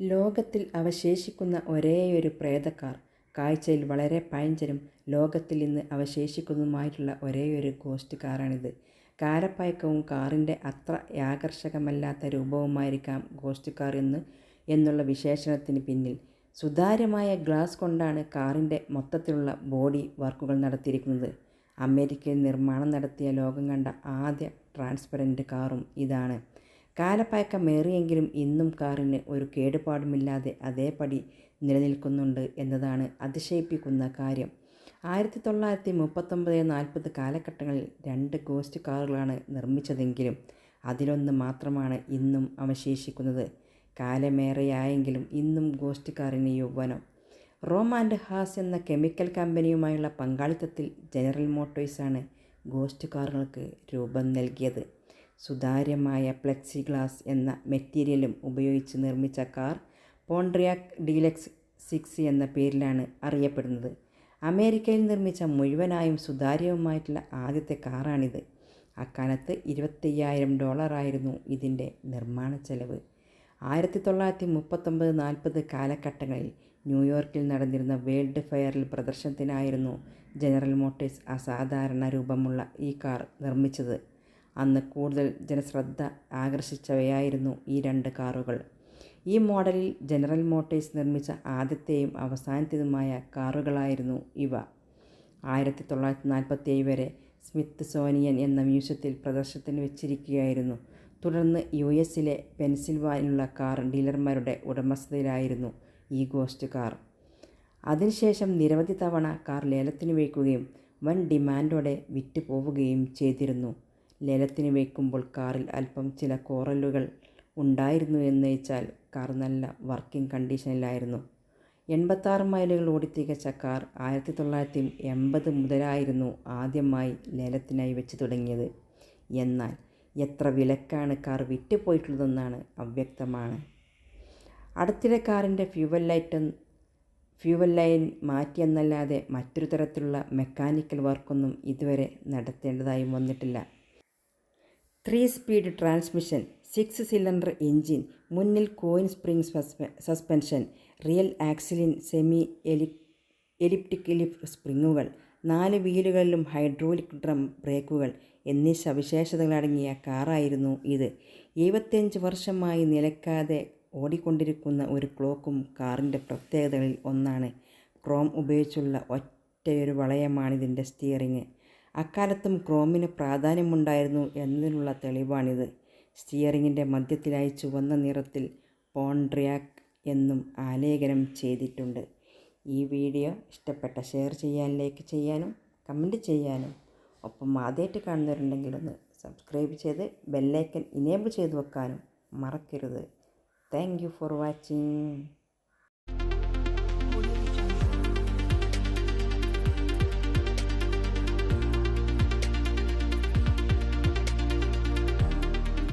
ലോകത്തിൽ അവശേഷിക്കുന്ന ഒരേയൊരു പ്രേതക്കാർ കാഴ്ചയിൽ വളരെ പഴഞ്ചനും ലോകത്തിൽ ഇന്ന് അവശേഷിക്കുന്നതുമായിട്ടുള്ള ഒരേയൊരു ഗോസ്റ്റ് കാറാണിത് കാരപ്പയക്കവും കാറിന്റെ അത്ര ആകർഷകമല്ലാത്ത രൂപവുമായിരിക്കാം ഗോസ്റ്റ് കാർ എന്ന് എന്നുള്ള വിശേഷണത്തിന് പിന്നിൽ. സുതാര്യമായ ഗ്ലാസ് കൊണ്ടാണ് കാറിന്റെ മൊത്തത്തിലുള്ള ബോഡി വർക്കുകൾ നടത്തിയിരിക്കുന്നത്. അമേരിക്കയിൽ നിർമ്മാണം നടത്തിയ ലോകം കണ്ട ആദ്യ ട്രാൻസ്പെറന്റ് കാറും ഇതാണ്. കാലപ്പഴക്കമേറിയെങ്കിലും ഇന്നും കാറിന് ഒരു കേടുപാടുമില്ലാതെ അതേപടി നിലനിൽക്കുന്നുണ്ട് എന്നതാണ് അതിശയിപ്പിക്കുന്ന കാര്യം. ആയിരത്തി തൊള്ളായിരത്തി മുപ്പത്തൊമ്പത് നാൽപ്പത് കാലഘട്ടങ്ങളിൽ രണ്ട് ഗോസ്റ്റ് കാറുകളാണ് നിർമ്മിച്ചതെങ്കിലും അതിലൊന്ന് മാത്രമാണ് ഇന്നും അവശേഷിക്കുന്നത്. കാലമേറെയായെങ്കിലും ഇന്നും ഗോസ്റ്റ് കാറിന് യൗവനം റോം ആൻഡ് ഹാസ് എന്ന കെമിക്കൽ കമ്പനിയുമായുള്ള പങ്കാളിത്തത്തിൽ ജനറൽ മോട്ടോഴ്സാണ് ഗോസ്റ്റ് കാറുകൾക്ക് രൂപം നൽകിയത്. സുതാര്യമായ പ്ലെക്സി ഗ്ലാസ് എന്ന മെറ്റീരിയലും ഉപയോഗിച്ച് നിർമ്മിച്ച കാർ പോൺട്രിയാക് ഡീലക്സ് സിക്സ് എന്ന പേരിലാണ് അറിയപ്പെടുന്നത്. അമേരിക്കയിൽ നിർമ്മിച്ച മുഴുവനായും സുതാര്യവുമായിട്ടുള്ള ആദ്യത്തെ കാറാണിത്. അക്കാലത്ത് ഇരുപത്തയ്യായിരം ഡോളറായിരുന്നു ഇതിന്റെ നിർമ്മാണ ചെലവ്. ആയിരത്തി തൊള്ളായിരത്തി മുപ്പത്തൊമ്പത് നാൽപ്പത് കാലഘട്ടങ്ങളിൽ ന്യൂയോർക്കിൽ നടന്നിരുന്ന വേൾഡ് ഫെയറിൽ പ്രദർശനത്തിനായിരുന്നു ജനറൽ മോട്ടേഴ്സ് അസാധാരണ രൂപമുള്ള ഈ കാർ നിർമ്മിച്ചത്. അന്ന് കൂടുതൽ ജനശ്രദ്ധ ആകർഷിച്ചവയായിരുന്നു ഈ രണ്ട് കാറുകൾ. ഈ മോഡലിൽ ജനറൽ മോട്ടേഴ്സ് നിർമ്മിച്ച ആദ്യത്തെയും അവസാനത്തേതുമായ കാറുകളായിരുന്നു ഇവ. ആയിരത്തി തൊള്ളായിരത്തി നാൽപ്പത്തി വരെ സ്മിത്ത് സോനിയൻ എന്ന മ്യൂസിയത്തിൽ പ്രദർശനത്തിന് വെച്ചിരിക്കുകയായിരുന്നു. തുടർന്ന് യു എസിലെ പെൻസിൽവാനിലുള്ള കാർ ഡീലർമാരുടെ ഉടമസ്ഥതയിലായിരുന്നു ഈ ഗോസ്റ്റ് കാർ. അതിനുശേഷം നിരവധി തവണ കാർ ലേലത്തിന് വയ്ക്കുകയും വൻ ഡിമാൻഡോടെ വിറ്റ് പോവുകയും ചെയ്തിരുന്നു. ലേലത്തിന് വയ്ക്കുമ്പോൾ കാറിൽ അല്പം ചില കോറലുകൾ ഉണ്ടായിരുന്നു എന്ന് വെച്ചാൽ കാർ നല്ല വർക്കിംഗ് കണ്ടീഷനിലായിരുന്നു. എൺപത്താറ് മൈലുകൾ ഓടി തികച്ച കാർ ആയിരത്തി തൊള്ളായിരത്തി എൺപത് മുതലായിരുന്നു ആദ്യമായി ലേലത്തിനായി വെച്ച് തുടങ്ങിയത്. എന്നാൽ എത്ര വിലക്കാണ് കാർ വിറ്റുപോയിട്ടുള്ളതെന്നാണ് അവ്യക്തമാണ്. അടുത്തിടെ കാറിന്റെ ഫ്യൂവൽ ലൈറ്റ് ഫ്യൂവൽ ലൈൻ മാറ്റിയെന്നല്ലാതെ മറ്റൊരു തരത്തിലുള്ള മെക്കാനിക്കൽ വർക്കൊന്നും ഇതുവരെ നടത്തേണ്ടതായും വന്നിട്ടില്ല. Three speed transmission six cylinder engine മുന്നിൽ കോയിൻ സ്പ്രിംഗ് സസ്പെൻഷൻ റിയൽ ആക്സിലിൻ സെമി എലി എലിപ്റ്റിക് ലിഫ്റ്റ് സ്പ്രിങ്ങുകൾ നാല് വീലുകളിലും ഹൈഡ്രോളിക് ഡ്രം ബ്രേക്കുകൾ എന്നീ സവിശേഷതകളടങ്ങിയ കാറായിരുന്നു ഇത്. എഴുപത്തിയഞ്ച് വർഷമായി നിലക്കാതെ ഓടിക്കൊണ്ടിരിക്കുന്ന ഒരു ക്ലോക്കും കാറിന്റെ പ്രത്യേകതകളിൽ ഒന്നാണ് ക്രോം ഉപയോഗിച്ചുള്ള ഒറ്റയൊരു വളയമാണിതിന്റെ സ്റ്റിയറിങ്. അക്കാലത്തും ക്രോമിന് പ്രാധാന്യമുണ്ടായിരുന്നു എന്നതിനുള്ള തെളിവാണിത്. സ്റ്റിയറിങ്ങിന്റെ മധ്യത്തിലായി ചുവന്ന നിറത്തിൽ പോൺട്രിയാക്ക് എന്നും ആലേഖനം ചെയ്തിട്ടുണ്ട്. ഈ വീഡിയോ ഇഷ്ടപ്പെട്ട ഷെയർ ചെയ്യാൻ ലൈക്ക് ചെയ്യാനും കമന്റ് ചെയ്യാനും ഒപ്പം ആദ്യമായിട്ട് കാണുന്നവരുണ്ടെങ്കിൽ ഒന്ന് സബ്സ്ക്രൈബ് ചെയ്ത് ബെല്ലൈക്കൻ ഇനേബിൾ ചെയ്ത് വെക്കാനും മറക്കരുത്. Thank you for watching.